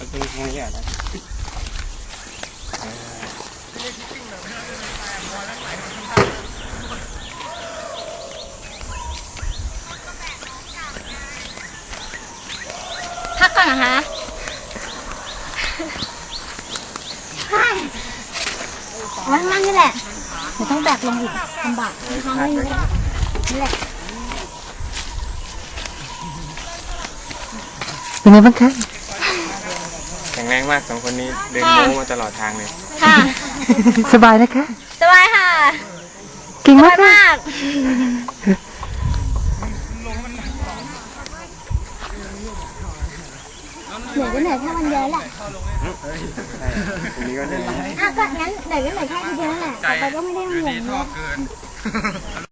ตรงนี้อะนะพักก่อนนะคะไว้ข้างล่างนี่แหละเดี๋ยวต้องแบกลงอีกลำบากทางไม่มีนี่แหละเป็นไงบ้างคะแข็งแรง มากสองคนนี้เดินโม้มาตลอดทางเลย ค่ะ สบายนะคะสบายค่ะเก่งสมาบากยค่ะมากเหนื่อยก็เหนื่อยแค่วันเดียวแหละตรงนี้ก็เดินอะก็งั้นเหนื่อยก็เหนื่อยแค่ทีเดียวนั่นแหละต่อไปก็ไม่ได้ห่วงแล้ว